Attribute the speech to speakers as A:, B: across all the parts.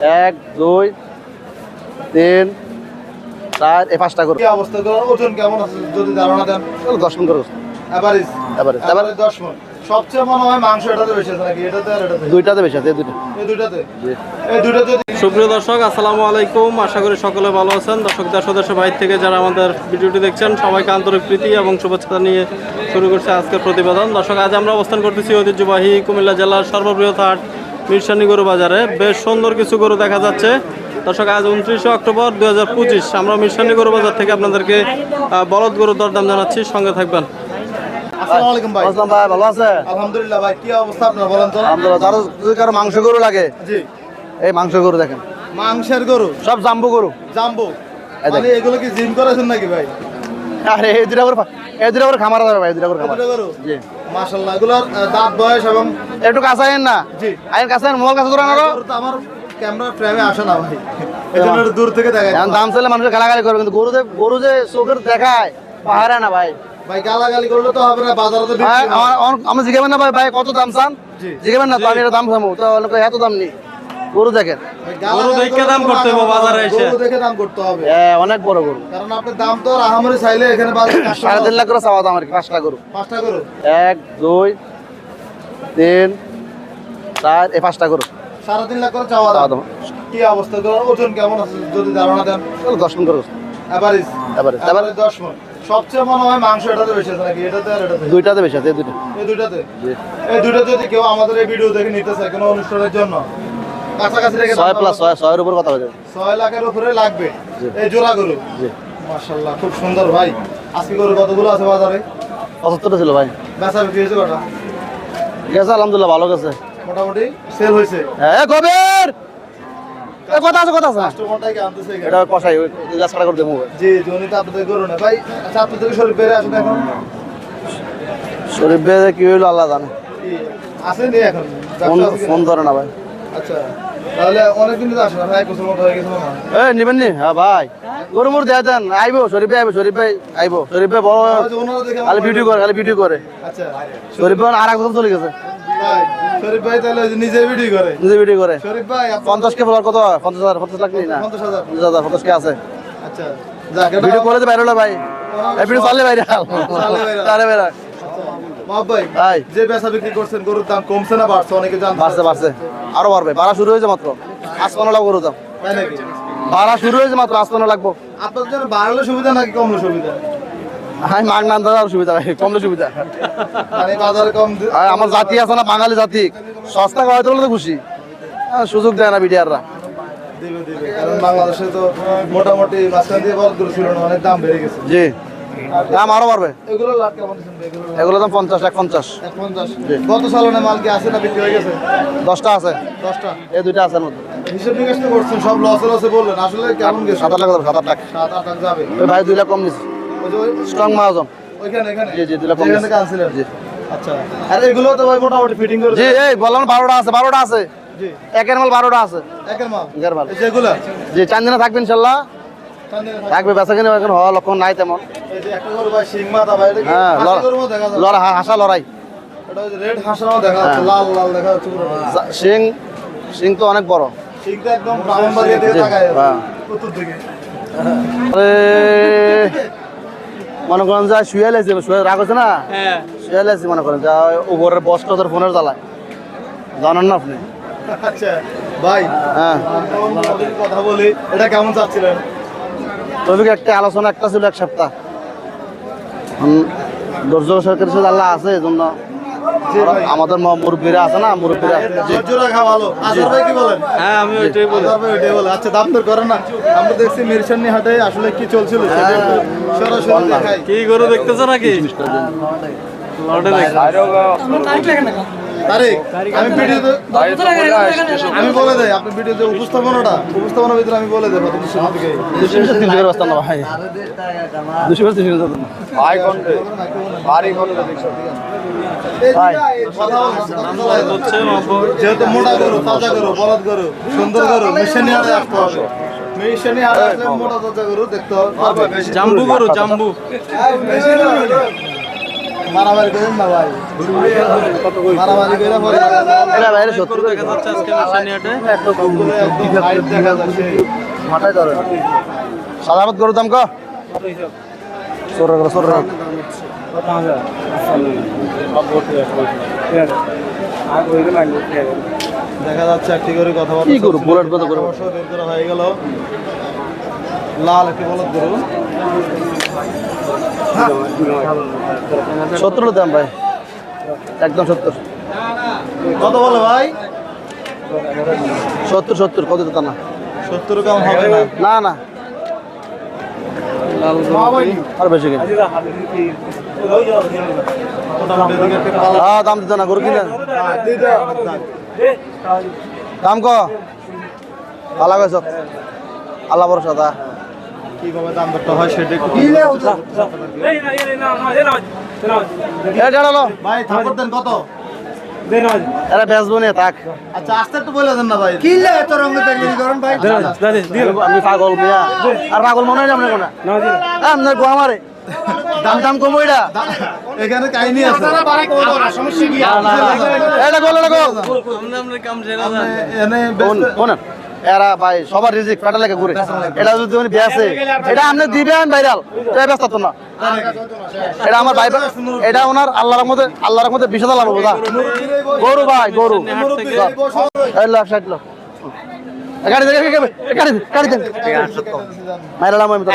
A: এক দুই তিন চার এই পাঁচটা করো
B: অবস্থা? ওজন কেমন আছে? যদি ধারণা দেন।
A: দশ
B: এভারেজ এভারেজ মন। সবচেয়ে মনে হয় মাংস এটাতে বেশি আছে নাকি? এটাতে আর এটাতে?
A: দুইটাতে বেশি আছে এই দুইটা।
B: এই দুইটাতে? এই দুইটা
C: সুপ্রিয় দর্শক আসসালামু আলাইকুম। আশা করি সকলে ভালো আছেন। দর্শক দেশ ও দেশের বাইরে থেকে যারা আমাদের ভিডিওটি দেখছেন সবাইকে আন্তরিক প্রীতি এবং শুভেচ্ছা নিয়ে শুরু করছে আজকের প্রতিবেদন। দর্শক আজ আমরা অবস্থান করতেছি ঐতিহ্যবাহী কুমিল্লা জেলার সর্ববৃহৎ হাট মিরসানি গরু বাজারে বেশ সুন্দর কিছু গরু দেখা যাচ্ছে। দর্শক আজ উনত্রিশে অক্টোবর দু হাজার পঁচিশ আমরা মিরসানি গরু বাজার থেকে আপনাদেরকে বলদ গরুর দরদাম জানাচ্ছি। সঙ্গে থাকবেন।
B: আসসালামু আলাইকুম ভাই।
A: ভালো আছে?
B: আলহামদুলিল্লাহ ভাই কি অবস্থা আপনার বলেন তো?
A: আলহামদুলিল্লাহ যদি কারও মাংস গরু লাগে এই মাংস গরু দেখেন।
B: মাংসের গরু?
A: সব জাম্বু গরু।
B: জাম্বো। মানে এগুলো কি জিম করেছেন নাকি ভাই?
A: আরে এই দুটা করে এই দুটা করে খামার যাবে ভাই এই দুটা করে খামার জি।
B: মাশাআল্লাহ এগুলোর দাঁত বয়স এবং
A: একটু কাছে আইন না?
B: জি।
A: আইন কাছে আইন মোবাইল কাছে ধরে আনারো
B: আমার ক্যামেরা ফ্রেমে আসে না ভাই। এই জন্য একটু দূর থেকে
A: এখন দাম চাইলে মানুষের গালাগালি করবে কিন্তু গরু যে গরু যে চোখের দেখায় পাহাড়ে না ভাই।
B: ভাই গালাগালি করলে তো হবে না বাজারে তো
A: ভাই,
B: বিক্রি।
A: আমার আমার- আমি জিজ্ঞাবেন না ভাই ভাই কত দাম চান?
B: জি।
A: জিজ্ঞাবেন না তো আমি দাম চামু। তো এত দাম নেই। গরু দেখেন।
C: গরু দেখে দাম করতে হবে
B: লাভ হবে।
C: বাজারে এসে।
B: গরু দেখে দাম করতে হবে।
A: এ, অনেক বড় গরু।
B: কারণ আপনি দাম তো আহামরি চাইলে এখানে বাজারে
A: লাখ করে চাওয়া দাম আর কি পাঁচটা গরু।
B: পাঁচটা গরু?
A: এক দুই তিন চার এই পাঁচটা গরু।
B: সাড়ে তিন লাখ করে চাওয়া দাম। কি অবস্থা? গরুর ওজন কেমন আছে? যদি ধারণা দেন।
A: চলো দশ মিনিট করো
B: এভারেজ এভারেজ দশ মন। সবচেয়ে মনে হয় মাংস এটাতে বেশি আছে নাকি? এটাতে আর এটাতে?
A: দুইটাতে বেশি আছে এই দুইটা।
B: এই দুইটাতে? এই দুইটা যদি কেউ আমাদের এই ভিডিও দেখে নিতে চায় কোনো অনুষ্ঠানের জন্য কাছাকাছি রেখে
A: ছয় প্লাস ছয় ছয়ের উপর কথা যাবে
B: ছয় লাখের উপরে লাগবে। এই জোড়া গরু।
A: জি।
B: মাশাল্লাহ খুব সুন্দর ভাই। আজকে গরু কতগুলো আছে বাজারে?
A: পঁচাত্তরটা ছিল ভাই।
B: বেচা বিক্রি হয়েছে কটা?
A: গেছে আলহামদুলিল্লাহ ভালো গেছে।
B: মোটামুটি সেল হয়েছে।
A: হ্যাঁ কবির কথা আছে কথা আছে? এটা কষাই কাটা করে দেবো।
B: জি জনি তো আপনাদের গরু না। ভাই আচ্ছা আপনার থেকে শরীর বেড়ে আসুন এখন?
A: শরীফ ভাই কি হইল আল্লাহ জানে।
B: আসেনি এখন?
A: ফোন ধরে না ভাই।
B: আচ্ছা। তাহলে অনেকদিন তো আসে না এক বছর হয়ে গেছে মনে হয়
A: এ নিবেন নি? হ্যাঁ ভাই। গরু মুর দিয়ে দেন আইবো শরীফ ভাই আইবো শরীফ ভাই আইবো। শরীফ ভাই বড়
B: হয়তো ওনারা দেখে আমার
A: খালি ভিডিও করে খালি ভিডিও করে।
B: আচ্ছা।
A: শরীফ ভাই আর এক বছর চলে গেছে।
B: শরীফ ভাই তাহলে নিজে ভিডিও করে।
A: নিজে ভিডিও করে।
B: শরীফ ভাই আপনার
A: পঞ্চাশ কে ফলোয়ার কত? পঞ্চাশ হাজার পঞ্চাশ লাখ নেই না?
B: পঞ্চাশ হাজার।
A: কে আছে?
B: আচ্ছা
A: ভিডিও করে তো বাইরে ভাই। ভিডিও বাইরে। চালে বাইরে
B: মাহব ভাই যে বেচা বিক্রি করছেন গরুর দাম কমছে না বাড়ছে অনেকে জানতে
A: বাড়ছে বাড়ছে। আরও বাড়বে বাড়া শুরু হয়েছে মাত্র। আসমানো লাগবো গরু দাম। বাড়া শুরু হয়েছে মাত্র আসমানো লাগবো
B: আপনার জন্য বাড়লে সুবিধা নাকি কমলে সুবিধা?
A: হাই মাগ নাম দাদা সুবিধা ভাই কমলে সুবিধা।
B: মানে কম
A: আমার জাতি আছে না বাঙালি জাতি। সস্তা খাওয়াইতে বলে তো খুশি। হ্যাঁ, সুযোগ দেয় না বিডিআররা।
B: কারণ বাংলাদেশে তো মোটামুটি মাঝখান দিয়ে বল ছিল অনেক দাম বেড়ে গেছে।
A: জি। দাম আরও বাড়বে।
B: এগুলো লাখ কেমন এগুলো
A: এগুলো দাম পঞ্চাশ এক পঞ্চাশ।
B: সালনে মাল কি আছে না বিক্রি হয়ে গেছে?
A: দশটা আছে।
B: দশটা।
A: এই দুইটা আছে মধ্যে।
B: হিসেব নিকাশ তো করছেন সব লসে লসে বললেন আসলে কেমন গেছে?
A: সাত আট লাখ যাবে, সাত আট লাখ।
B: সাত আট লাখ যাবে।
A: ভাই দুই লাখ কম নিচ্ছে
B: ওই যে ওই-
A: স্ট্রং মাহাজন।
B: ওইখানে এখানে?
A: জি, জি, দুই লাখ কম
B: যেখান
A: দিছে।
B: থেকে আনছিলেন?
A: জি।
B: আচ্ছা। আর এগুলো তো ভাই মোটামুটি ফিটিং করে
A: জি এই বললাম বারোটা আছে বারোটা আছে।
B: জি।
A: একের মাল বারোটা আছে।
B: একের মাল?
A: একের মাল।
B: যেগুলো?
A: জি চার দিনে থাকবে ইনশাল্লাহ। থাকবে বেচা কিনে এখন হওয়া লক্ষণ নাই তেমন।
B: এই যে একটা গরু ভাই শিং মাথা ভাই এটা কি
A: হ্যাঁ
B: হাসি
A: লড়াই। হাসা লড়াই
B: এটা ওই যে রেড হাঁসের মতো দেখা যাচ্ছে লাল লাল দেখা যাচ্ছে পুরো
A: যা- শিং শিং তো অনেক বড়। হ্যাঁ।
B: উত্তর দিকে
A: আরে, মনে করেন যা শুয়ে লেছি শুয়ে রাগ হচ্ছে না?
C: হ্যাঁ।
A: শুয়ে লেছি মনে করেন যা উপরের বস তোদের ফোনের জ্বালায়। জানেন না আপনি?
B: আচ্ছা ভাই
A: হ্যাঁ।
B: কথা বলি এটা কেমন চাচ্ছিলেন?
A: তবে একটা আলোচনা একটা ছিল এক সপ্তাহ। হুম, ধৈর্য সরকারের সাথে আল্লাহ আছে এই জন্য আমাদের মুরব্বীরা আছে না মুরব্বীরা। জি।
B: ভালো। কি বলেন?
C: হ্যাঁ আমি ওইটাই বলি।
B: ওইটাই বলে। আচ্ছা দাম দর করেন না। আমরা দেখছি মিরসানি হাটে আসলে কি চলছিল সেটা একটু সরাসরি দেখাই।
C: কি গরু দেখতেছো নাকি? লটে দেখ।
B: তারিখ? আমি ভিডিওতে আমি বলে দেই আপনি ভিডিওতে উপস্থাপনাটা উপস্থাপনার ভিতরে আমি বলে দেবো থেকে।
A: দুশো করে ভাই। করে
B: যেহেতু মোটা গরু তাজা গরু বলদ গরু সুন্দর মিশনি আসতে হবে। মিশনি হাটে আসলে মোটা তাজা গরু দেখতে হবে।
C: জাম্বু গরু জাম্বু।
B: মারামারি করেন না ভাই। মারামারি করে পরে
A: এটা সত্তর
C: দেখা যাচ্ছে আজকে
A: মাথায় ধরে সাধারণত গরুর দাম ক। সর সর
B: দেখা যাচ্ছে একটি করে কথা
A: কি গরু? বুলেট কত
B: বের করা হয়ে গেল। লাল একটি বলদ গরু।
A: সত্তর দাম ভাই। একদম সত্তর।
B: কত বলে ভাই?
A: সত্তর সত্তর কত দিত না
B: সত্তর কম হবে না।
A: না না। আর বেশি হ্যাঁ দাম দিত না গরু কিনা। দাম ক? ভালো গেছ আল্লাহ ভরসা তা
B: কীভাবে দাম দরটা হয় সেটা একটু ভাই থাপড় দেন কত?
A: এরা বেচবো নিয়ে থাক।
B: আচ্ছা আস্তে একটু বলে দেন না ভাই।
A: আমি পাগল মিয়া। আর পাগল মনে হয় আপনার কোনা? আপনার গো আমারে। দাম দাম কম এটা।
B: এখানে কাহিনী আছে।
A: এটা গোল এটা গোল।
C: আমরা আমরা কাম সেরা যান
B: এনে
A: কোন? এরা ভাই সবার রিজিক পেটা লেগে ঘুরে। এটা যদি উনি বেসে এটা আপনি দিবেন ভাইরাল এটা ব্যস্ত তো না। এটা আমার ভাই এটা ওনার আল্লাহর মধ্যে আল্লাহর মধ্যে বিশ হাজার লাভ বুঝা গরু ভাই গরু। লাখ ষাট লাখ। গাড়ি দেখে গাড়ি গাড়ি দেন মাইরালাম আমি তো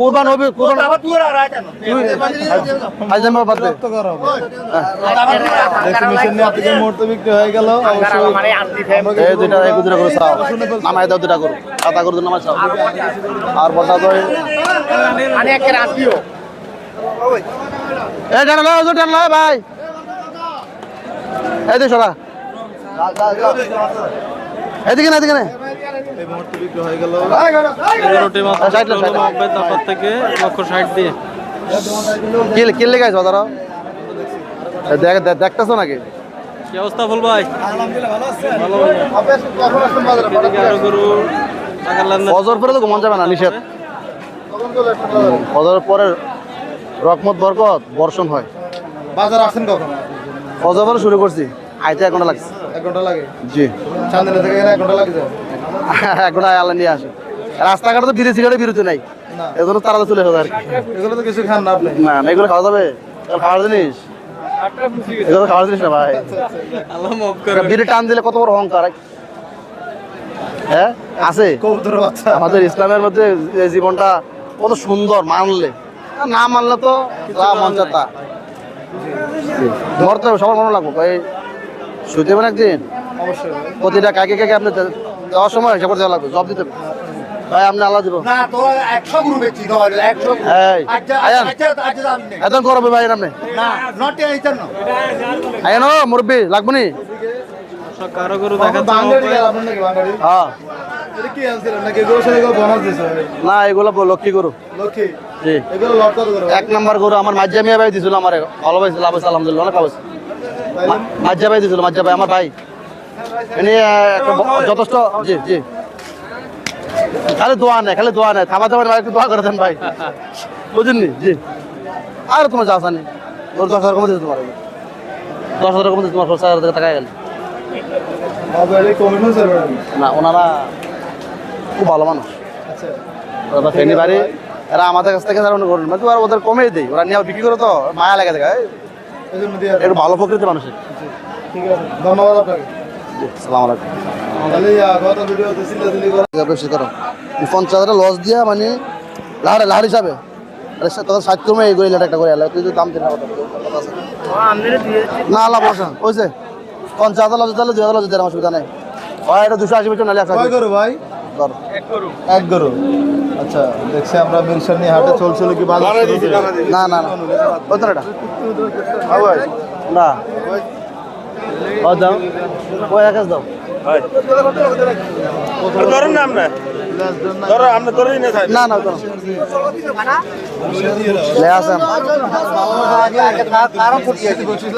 A: কুরবান হবে কুরবান আজ আমি বাদ দে।
B: দেখছি নিয়ে আজকে মুহূর্তে বিক্রি হয়ে গেল। অবশ্যই
A: এই দুইটা এই দুইটা করে চাও। নামাই দাও দুইটা করো। সাদা করে নামাই চাও। আর বড়টা তো এই ভাই। এই ওরা এদিকে না এদিকে না।
B: এই মুহূর্তে বিক্রি হয়ে গেল।
C: এগারোটি মাত্র
A: ষাট লাখ, ষাট
C: নব্বই তারপর থেকে লক্ষ ষাট দিয়ে।
A: কিল কিল লেগে আছে দাঁড়াও দেখ দেখ- দেখতেছো নাকি?
C: কি অবস্থা বল ভাই?
A: ফজর পরে তো ঘুমান যাবে না নিষেধ। ফজর পরে রকমত বরকত বর্ষণ হয়।
B: বাজার আসছেন কখন?
A: ফজর পরে শুরু করছি। আইতে এক ঘণ্টা লাগছে।
B: ঘণ্টা লাগে?
A: জি।
B: চান্দিনা থেকে এক ঘণ্টা লাগে যায়?
A: এক ঘণ্টা আল্লাহ নিয়ে আসে। রাস্তাঘাটে তো বিড়ি সিগারেট বিরতি নাই। এজন্য তারা চলে যাবে আর
B: এগুলো তো কিছু খান না আপনি।
A: না না, এগুলো খাওয়া যাবে? খাওয়ার জিনিস? এগুলো খাওয়ার জিনিস না ভাই।
C: আল্লাহ
A: বিড়ি টান দিলে কত বড় অহংকার হ্যাঁ? আছে। আমাদের ইসলামের মধ্যে এই জীবনটা কত সুন্দর মানলে। না মানলে তো যা চায় তা। মরতে হবে, সবার মনে লাগবো শুতে হবে না একদিন?
B: অবশ্যই।
A: প্রতিটা কাকে কাকে আপনি দেওয়ার সময় হিসাব করে দেওয়া লাগবে জব দিতে। ভাই আপনি আল্লাহ দিব।
D: না তো একশো গ্রুপ বেচি একশো
A: এই আয়ান।
D: দাম নেই
A: এত করবে ভাই আপনি
D: না। নট এইটার না।
A: আয়ান মুরব্বী লাগবো নি? হ্যাঁ। না এগুলো লক্ষ্মী এক নম্বর গরু আমার মাজ্জা মিয়া ভাই দিছিল আমার। ভালো আলহামদুলিল্লাহ অনেক মাজ্জা ভাই দিছিল, মাজ্জা ভাই, আমার ভাই। এনে যথেষ্ট, জি জি। খালি দোয়া নেই, খালি দোয়া নেই। থামাতে পারে একটু দোয়া করে দেন ভাই। জি। আর তোমার যা ওর দশ হাজার কমে দিতে তোমার দশ হাজার কমে তোমার খরচ হাজার টাকা গেল। না, ওনারা খুব ভালো মানুষ।
B: আচ্ছা
A: ফেনি এরা আমাদের কাছ থেকে মানে ওদের কমেই দেয়। ওরা নিয়ে বিক্রি করে তো, মায়া লাগে
B: এই
A: একটু ভালো প্রকৃতির মানুষের
B: ঠিক আছে ধন্যবাদ আপনাকে।
A: সালাম আলাইকুম।
B: করে
A: ব্যবসা করো। পঞ্চাশ হাজার লস দিয়া মানে লাহারে লাহার হিসাবে। তোর ষাট কমে লাখ একটা করে তুই তো দাম দিন না আল্লাহ বসা ওইছে পঞ্চাশ হাজার লস দিলে দুই হাজার লস দিতে আমার অসুবিধা নেই। এটা দুশো আশি নাহলে একশো
B: কয় করো ভাই?
A: ধর।
B: এক গরু। আচ্ছা দেখছি আমরা মিরসার নিয়ে হাটে চলছিল কি বাজার
A: না না না। ভাই না। ও দাও। দাও।
E: ধরেন না আমরা। ধরো আমরা ধরেই না
A: না না ধরো। লে আসেন
B: পঁচিশ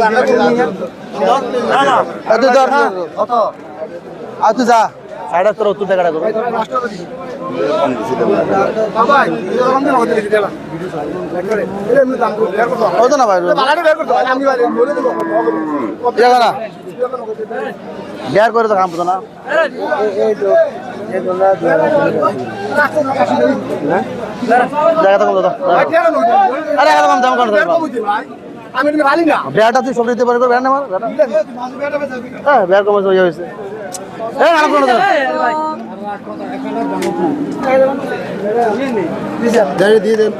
B: না
A: তুই ধর। আর তুই যা। সাড়ে আটশো উত্তর টাকা করব বের করে তো কাম না। কম আরে কম দাম
D: না
A: বেয়াটা তুই সব দিতে পারবি বেয়ার না কম ইয়ে হয়েছে দিয়ে দেন।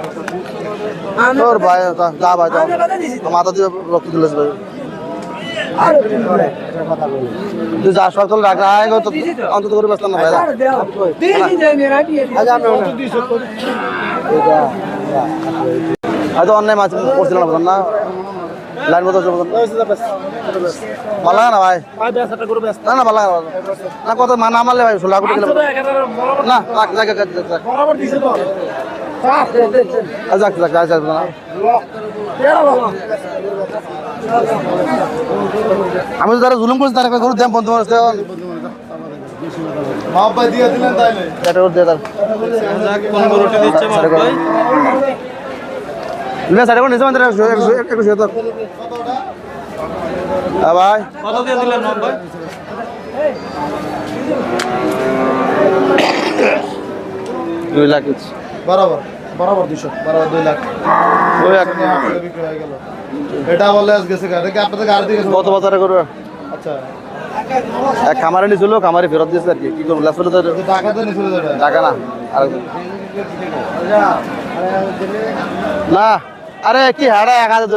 A: তোর ভাই যা- ভাই মাথা দিয়ে রক্ত দিলেছে ভাই। তুই যা সকাল রাখ আয় গো তো। অন্তত করে ব্যস্ত না ভাই হয়তো অন্যায় মাছ করছিলাম না। লাইন মতো ভালো লাগে না ভাই? না না ভালো লাগে না। কত মা না মারলে ভাই ষোলো কোটি না রাখ যাক যাক যাক যাক আ, যাক যাক যাক যাক না আমি তো তারা জুলুম করছি তারা কোনো দাম বন্ধ করছে
B: মা দিয়ে দিলেন তাইলে।
A: দিয়ে তার না সাড়ে কোন নিচে মানে একশো একশো তো ভাই।
C: কত দিয়ে দিলেন ভাই
A: দুই লাখ।
B: বরাবর বরাবর দুশো বরাবর দুই লাখ।
A: ওই এক
B: বিক্রি হয়ে গেল। এটা বলে আজ গেছে এটা কি আপনাদের গাড়ি দিয়ে
A: কত বছরে করবে?
B: আচ্ছা।
A: এক খামারে নিয়েছিল খামারে ফেরত দিয়েছে আর কি। কি করব লাস্ট তো টাকা না আর না। আরে কি হাড়া এক হাজার